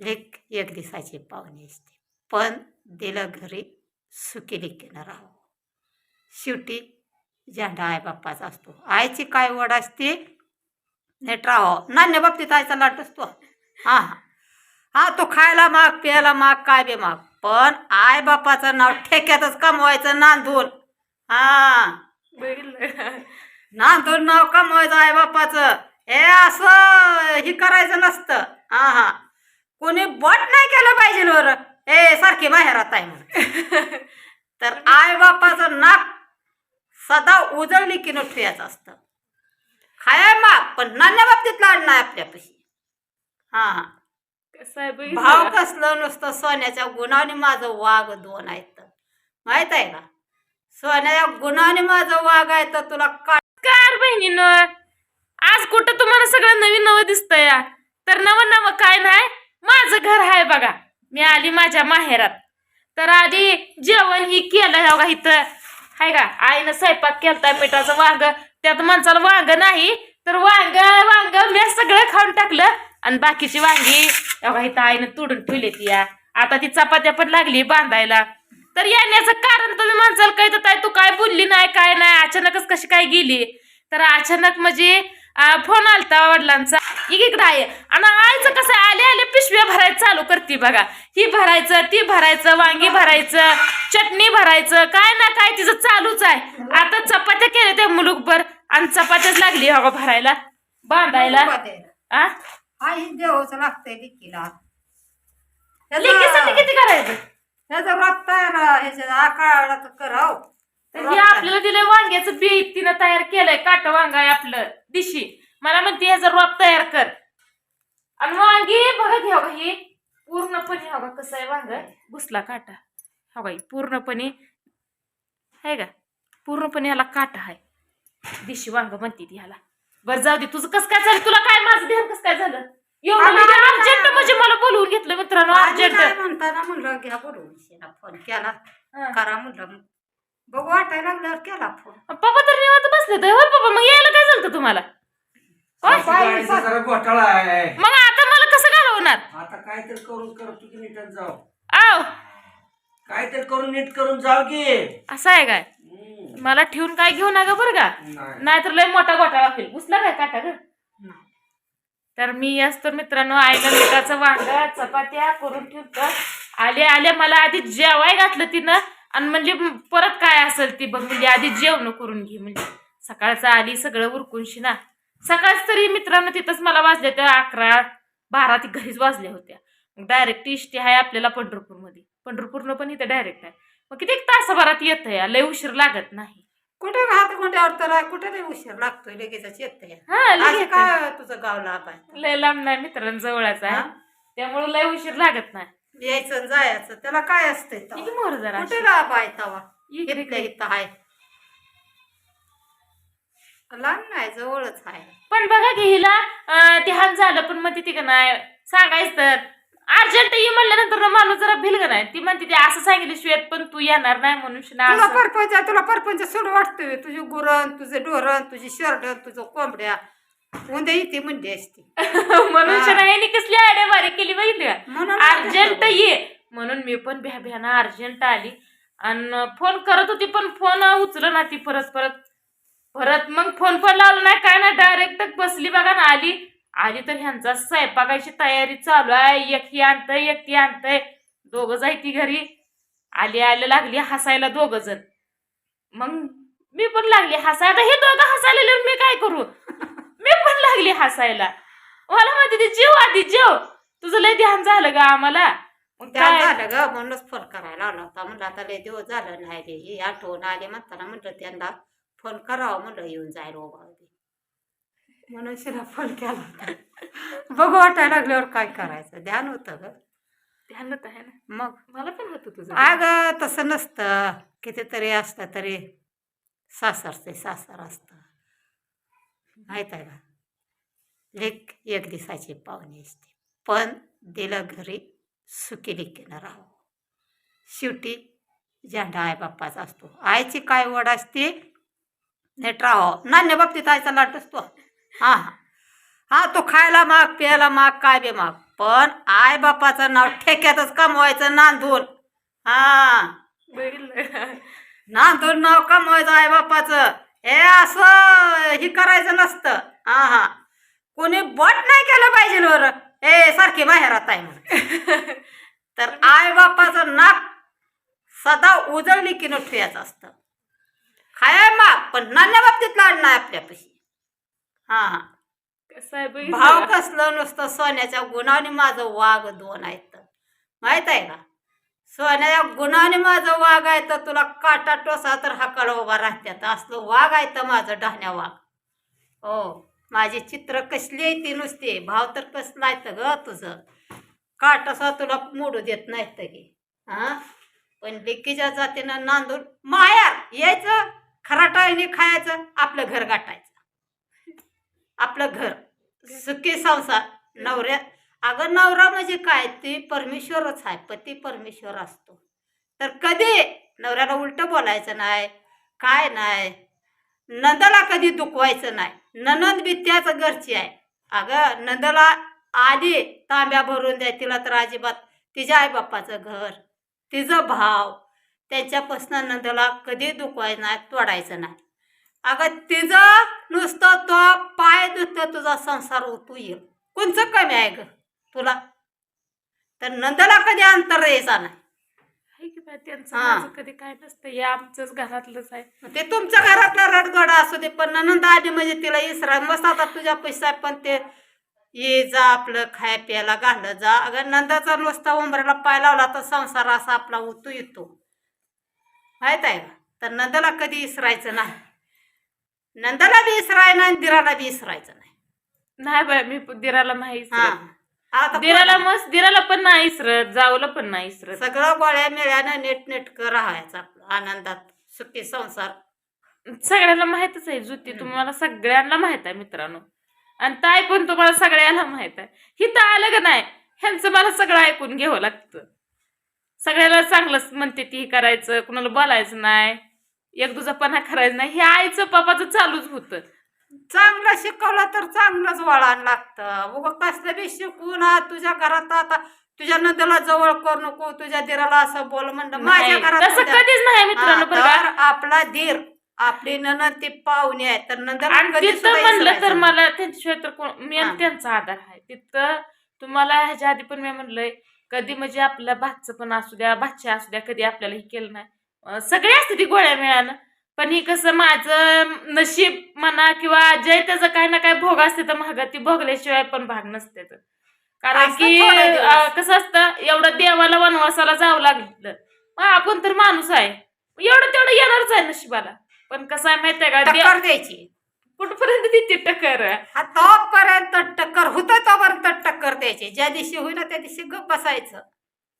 लेक एक दिवसाची पाहुणे असते. पण दिलं घरी सुखी लेकीनं राहावं शेवटी झेंडा आईबाप्पाचा असतो. आईची काय वड असते? नेट राहावं नान्य बाबतीत आईचा लाट असतो. हां हां. हा तो खायला माग प्यायला माग काय बी माग. पण आई बापाचं नाव ठेक्यातच कमवायचं नांदून. हां. बघितलं नांदून नाव कमवायचं आई बापाचं हे असं हे करायचं नसतं. हां हां. कोणी बट नाही केलं पाहिजे बरं. ए सारखी बाहेरात आहे म्हणून. तर आई बापाचं नाक सदा उजळली की ठेवायचं असतं. खाया माग पण नान्या बाबतीत लाड नाही आपल्यापाशी. हा. आहे भाव कसलं नुसतं सोन्याच्या गुणाने माझं वाघ दोन आहेत. माहीत आहे का सोन्याच्या गुणाने माझं वाघ आहे तर तुला का कार बहिणीनं. आज कुठं तुम्हाला सगळं नवीन नवं दिसतंय? या तर नवं नवं काय नाही? माझं घर आहे बघा. मी आली माझ्या माहेरात. तर आधी जेवण ही केलं बघा इथं. हाय का? आईनं स्वयंपाक केलता मिठाचं वांग. त्यात माणसाला वांग नाही तर वांग वांग मी सगळं खाऊन टाकलं आणि बाकीची वांगी बघा इथं आईनं तोडून ठेवली ती या. आता ती चपात्या पण लागली बांधायला. तर येण्याचं कारण तुम्ही माणसाला कळत आहे तू काय बोलली नाही काय नाही अचानकच कशी काय गेली? तर अचानक म्हणजे फोन आलता वडिलांचा. इकडे आहे. आणि आईचं कसं आले आले पिशव्या भरायचं चालू करते बघा. ही भरायचं ती भरायचं वांगी भरायचं चटणी भरायचं काय ना काय तिचं चालूच आहे. आता चपात्या केल्या त्या मुलुकभर आणि चपात्याच लागली हो का भरायला बांधायला. आ? लागतंय लेकीसाठी किती करायचं? रक्त कराव तर हे. आपल्याला दिलंय वांग्याचं बी तिनं तयार केलंय काट वांग आहे आपलं दिशी. मला म्हणते ह्याचा रोप तयार कर. आणि वांगी बघा घ्या बघा ही पूर्णपणे हो का कसं आहे वांग. घुसला काटा. हो का ही पूर्णपणे आहे का पूर्णपणे ह्याला काटा आहे. दिशी वांग म्हणते ती ह्याला बरं जाऊ दे तुझं कसं काय झालं? तुला काय माझं ध्यान कसं काय झालं? एवढं अगं, अर्जंट म्हणजे मला बोलवून घेतलं मित्रांनो अर्जंट. म्हणताना म्हणलं घ्या बोलवून फोन केला. करा म्हणलं. बघू वाटायला लागल्यावर केला फोन. पप्पा तर निवांत बसले तर होय पप्पा. मग यायला काय झालं तुम्हाला? जरा घोटाळा आहे. मग आता मला कसं घालवणार? आता काहीतरी करून करतो की नीटच जाऊ. आव. काहीतरी करून नीट करून जाऊ की. असं आहे काय? हम्म. मला ठेवून काय घेऊ नका बरं का? नाही. नाहीतर लय मोठा घोटाळा होईल. घुसला काय काटा ग? तर मी असतो मित्रांनो आईला मिठाचं वांग चपात्या करून ठेवतो. आले आले मला आधी जेवाय घातलं तिनं. आणि म्हणजे परत काय असेल ती बघ म्हणजे आधी जेवण करून घे म्हणजे. सकाळचं आली सगळं उरकून शिना. सकाळच तरी मित्रांनो तिथंच मला वाजल्या त्या अकरा बारा ती घरीच वाजल्या होत्या. मग डायरेक्ट इष्टी आहे आपल्याला पंढरपूरमध्ये. पंढरपूरनं पण इथं डायरेक्ट आहे. मग किती एक तासाभरात येतं या? लय उशीर लागत नाही. कुठे हात कोणत्यावर तर कुठे नाही उशीर लागतोय? लगेच येत हा आज लगेच काय तुझं गाव लाभ आहे? लय लांब नाही मित्रांजवळच आहे. हा? त्यामुळे लय उशीर लागत नाही. यायचं आणि जायचं. त्याला काय असतंय? मोर जरा कुठे लाभ आहे तवा? इकडे. इथं आहे. लांब नाही जवळच आहे. पण बघा की हिला अं, ध्यान झालं पण म्हणते ती का नाही सांगायचं तर. अर्जंट ये म्हणल्यानंतर ना माणूस जरा भिल का नाही. ती म्हणते ती असं सांगितलं श्वेत पण तू येणार नाही म्हणून शिना तुला असं. परपंच तुला परपंच सोड वाटतोय. तुझी गुरण तुझे डोरण तुझी शर्ट तुझं कोंबड्या. उद्या येते म्हणली असती. म्हणून हा. शिना यांनी कसली आयडिया बारीक केली बघितली का? म्हणून अर्जंट ये. म्हणून मी पण भ्या भ्यानं अर्जंट आली. आणि फोन करत होती पण फोन उचल ना ती परत परत परत मग फोन पण लावला नाही काय नाही डायरेक्ट बसली बघा ना आली. आली तर ह्यांचा स्वयंपाकाची तयारी चालू आहे. एक ही आणतंय एक ती आणतंय. दोघं जाय ती घरी. आली आली लागली हसायला दोघं जण. मग मी पण लागली हसायला. हे दोघं हसायला मी काय करू? मी पण लागली हसायला. मला म्हणते ती जेव आधी जेव. तुझं लय ध्यान झालं का आम्हाला. मग काय? झालं ग म्हणूनच फोन करायला लावला होता. म्हणलं आता लय दिवस झालं नाही रे ही आठवण आली म्हणताना म्हटलं त्यांना फोन करावा म्हणलं येऊन जाईल ओबा म्हणून शिरा फोन केला होता. बघू वाटायला लागल्यावर काय करायचं? ध्यान होतं ग. ध्यानात आहे ना? मग? मला पण होतं तुझं अग तसं नसतं. कितीतरी असतं तरी सासरचे सासर असतं. माहीत आहे का? लेक एक दिवसाची पाहुणी असते. पण दिलं घरी सुखी लेकीनं राहावं शेवटी झेंडा आई बाप्पाचा असतो. आईची काय वड असते? नीट राहावं नान्य बाबतीत आईचा लाट असतो हा हा. हा तो खायला माग प्यायला माग काय बी माग. पण आई बापाचं नाव ठेक्यातच कमवायचं नांदून. हा. नांदून नाव कमवायचं आई बापाचं हे असं हे करायचं नसतं. हा हा. कोणी बट नाही केलं पाहिजे बरं ए सारखी बाहेरात आहे म्हणून. तर आई बापाचं नाक सदा उजळली की ठेवायचं असतं. खाय माग पण नान्या बाबतीत लाड नाही आपल्यापाशी. हा. कसं आहे भाव बघितलं कसलं नुसतं सोन्याच्या गुणाने माझं वाघ दोन आहेत. माहीत आहे का सोन्याच्या गुणाने माझं वाघ आहे तर तुला काटा टोसा तर हाकाला उभा राहत्यात. असलं वाघ आहे तर माझं डहाण्या वाघ. हो माझी चित्र कसली आहे ती नुसती. भाव तर कसला आहे ग तुझं. काटसा तुला मोडू देत नाहीत की. हा? पण लेकीच्या जातीनं नांदून मायार यायचं. खराटाळीने खायचं आपलं घर गाठायचं. आपलं घर. सुखी संसार. नवऱ्या अगं नवरा म्हणजे काय? ते परमेश्वरच आहे पती परमेश्वर असतो. तर कधी नवऱ्याला उलट बोलायचं नाही काय नाही नंदाला कधी दुखवायचं नाही. ननंद बी त्याच घरची आहे. अगं नंदाला आधी तांब्या भरून द्या तिला तर अजिबात तिच्या आईबापाचं घर तिचं भाव त्यांच्यापासून नंदाला कधी दुखवायचं नाही तोडायचं नाही. अगं तिचं नुसतं तो पाय दुखतं तुझा संसार होतो येईल. कोणचं कमी आहे ग तुला? तर नंदाला कधी अंतर यायचा नाही. आहे की बाई, त्यांचं हा. माझं कधी काय नसतं हे आमचंच घरातलंच आहे. ते तुमच्या घरातला रडगड असू दे पण नंद आली म्हणजे तिला इसरा मस्त आता तुझ्या पैसा पण ते ये जा आपलं खाय प्यायला घालत जा. अगं नंदाचा नुसता उंबऱ्याला पाय लावला तर संसार असा आपला उतू येतो. माहीत आहे का तर नंदाला कधी इसरायचं नाही. नंदाला बी इसराय नाही आणि दिराला बी इसरायचं नाही. नाही बाय मी दिराला नाही हा. आता दिराला मस्त दिराला पण नाही इसरत जावलं पण नाही इसरत. सगळं गोळ्या मिळ्यानं नीट नेटकं राहायचं आपलं आनंदात सुखी संसार. सगळ्यांना माहितच आहे जुती तुम्हाला सगळ्यांना माहीत आहे मित्रांनो. आणि ताई पण तुम्हाला सगळ्यांना माहीत आहे. हिथं आलं का नाही ह्यांचं मला सगळं ऐकून घ्यावं लागतं. सगळ्याला चांगलं म्हणते ती करायचं कुणाला बोलायचं नाही एक दुजापणा करायचं नाही. हे आईचं पापाचं चालूच होतं. चांगलं शिकवलं तर चांगलंच वळण लागतं. उगं कसलं बी शिकून तुझ्या घरात आता तुझ्या नंदीला जवळ करू नको तुझ्या दिराला असं बोल म्हणलं. माझ्या घरात कधीच नाही मित्रांनो आपला धीर आपली ननद ती पाहुणे आहे. तर नंतर म्हणलं तर मला त्यांच्याशिवाय तर मी. त्यांचा आधार आहे. तिथं तुम्हाला ह्याच्या आधी पण मी म्हणलंय कधी म्हणजे आपल्या भातचं पण असू द्या भाच्या असू द्या कधी आपल्याला हे केलं नाही. सगळे असते ती गोळ्या मिळानं. पण ही कसं माझं नशीब म्हणा किंवा जय त्याचं काही ना काही भोग असते तर महाग ती भोगल्याशिवाय पण भाग नसते तर. कारण की कसं असतं एवढं देवाला वनवासाला जावं लागलं. मग आपण तर माणूस आहे. एवढं तेवढं येणारच आहे नशिबाला. पण कसं आहे माहितीये का द्यायची. कुठपर्यंत तिथे टक्कर? तोपर्यंत टक्कर होतं द्यायची. ज्या दिवशी होईना त्या दिवशी गप बसायचं.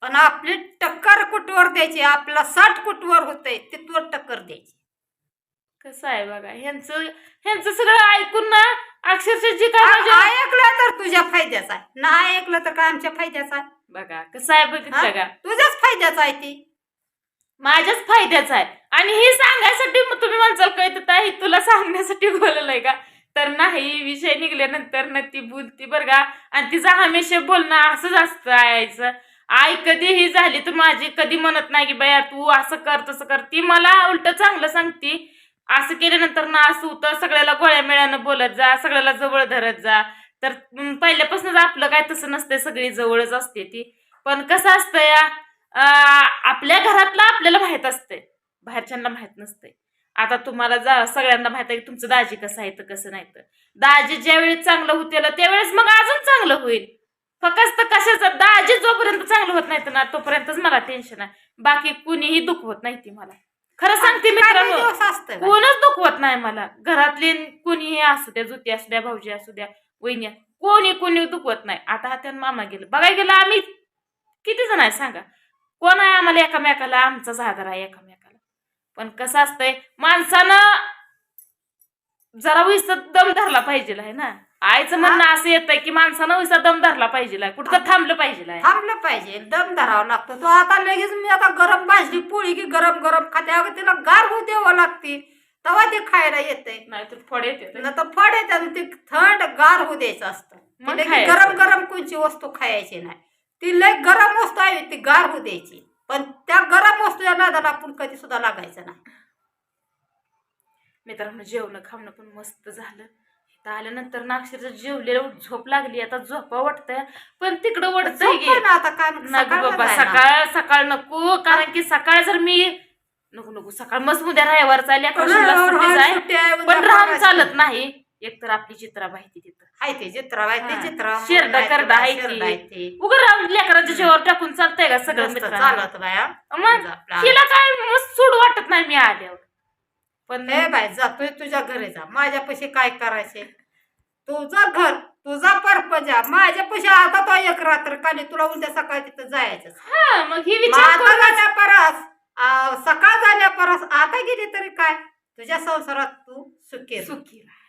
पण आपली टक्कर कुठवर द्यायची? आपला साठ कुठवर होतंय तिथवर टक्कर द्यायची. कसं आहे बघा ह्यांचं ह्यांचं सगळं ऐकून ना अक्षरशः जी काय ऐकलं तर तुझ्या फायद्याचा आहे. नाही ऐकलं तर काय आमच्या फायद्याचा आहे? बघा कसं आहे बघितलं? का तुझ्याच फायद्याचा आहे ती. माझ्याच फायद्याचं आहे. आणि हे सांगायसाठी मग तुम्ही म्हणसाल काय तर ताई तुला सांगण्यासाठी बोललंय का? तर नाही विषय निघल्यानंतर ना ती बोलती बरं का. आणि तिचं हमेशा बोलणं असंच असतं आईचं. आई कधीही झाली तर माझी कधी म्हणत नाही की बाया तू असं कर तसं कर. ती मला उलट चांगलं सांगती. असं केल्यानंतर ना असं होतं सगळ्याला गोळ्या मिळानं बोलत जा सगळ्याला जवळ धरत जा. तर पहिल्यापासूनच आपलं काय तसं नसतंय सगळी जवळच असते ती. पण कसं असतं या आपल्या घरातलं आपल्याला माहीत असतंय. बाहेरच्यांना माहीत नसतंय. आता तुम्हाला जा सगळ्यांना माहीत आहे की तुमचं दाजी कसं आहे तर कसं नाही तर दाजी ज्यावेळी चांगलं होतेल त्यावेळेस मग अजून चांगलं होईल. फक्त कशाचं दाजी जोपर्यंत चांगलं होत नाही ना तोपर्यंतच मला टेन्शन आहे. बाकी कुणीही दुःख होत नाही ती मला. खरं सांगते मित्रांनो? कोणच दुखवत नाही मला. घरातले कुणीही असू द्या जुती असू द्या भाऊजी असू द्या वहिनी कोणी कोणी दुखवत नाही. आता हा त्यानं मामा गेलं. बघायला गेलं आम्ही किती जण आहे सांगा. कोण आहे आम्हाला एकामेकाला? आमचाच आधार आहे एकामेकाला. पण कसं असतंय माणसानं जरा विस दम धरला पाहिजे आहे ना. आईचं म्हणणं असं येतंय की माणसानं विसा दम धरला पाहिजे कुठं थांबलं पाहिजे थांबलं पाहिजे. दम धरावं लागतं. तो आता लगेच मी आता गरम भाजली पोळी की गरम गरम खाते. अगं तिला गार होऊ द्यावं लागते. तेव्हा ते खायला येते नाहीतर फड येते न तर फड येते. ते थंड गार होऊ द्यायचं असतं. खायचं. गरम गरम कोणची वस्तू खायची नाही. ती लय गरम वस्तू आहे ती गार होऊ द्यायची. पण त्या गरम वस्तूच्या नादाला आपण कधी सुद्धा लागायचं नाही. मित्रांनो जेवण खावणं पण मस्त झालं. इथं आल्यानंतर ना अक्षरशः जेवलेलं झोप लागली. आता झोपा वाटतंय पण तिकडं ना आता काय नको बाबा. सकाळ सकाळ नको. कारण की सकाळ जर मी नको नको सकाळ मस्त उद्या रविवार चालल्या पण राम. चालत नाही. एकतर आपली चित्रा माहिती आहे ते चित्र आहे ते. चित्र. शेरडा करडा आहे ती. उगा राम लेकराच्या जेवावर टाकून चालतंय का सगळं मित्रांनो? चालत बाया. मग तिला काय मस्त सोड वाटत नाही मी आल्यावर. पण हे बाय जातोय तुझ्या घरी जा. माझ्यापाशी काय करायचे? तुझं घर. तुझा परपजा माझ्यापाशी आता तो एक रात्र काली तुला उद्या सकाळी तिथं जायचं हा मग ही विचार आता झाल्या परस सकाळ झाल्या परस आता गेली तरी काय? तुझ्या संसारात तू सुखी. सुखी राहा.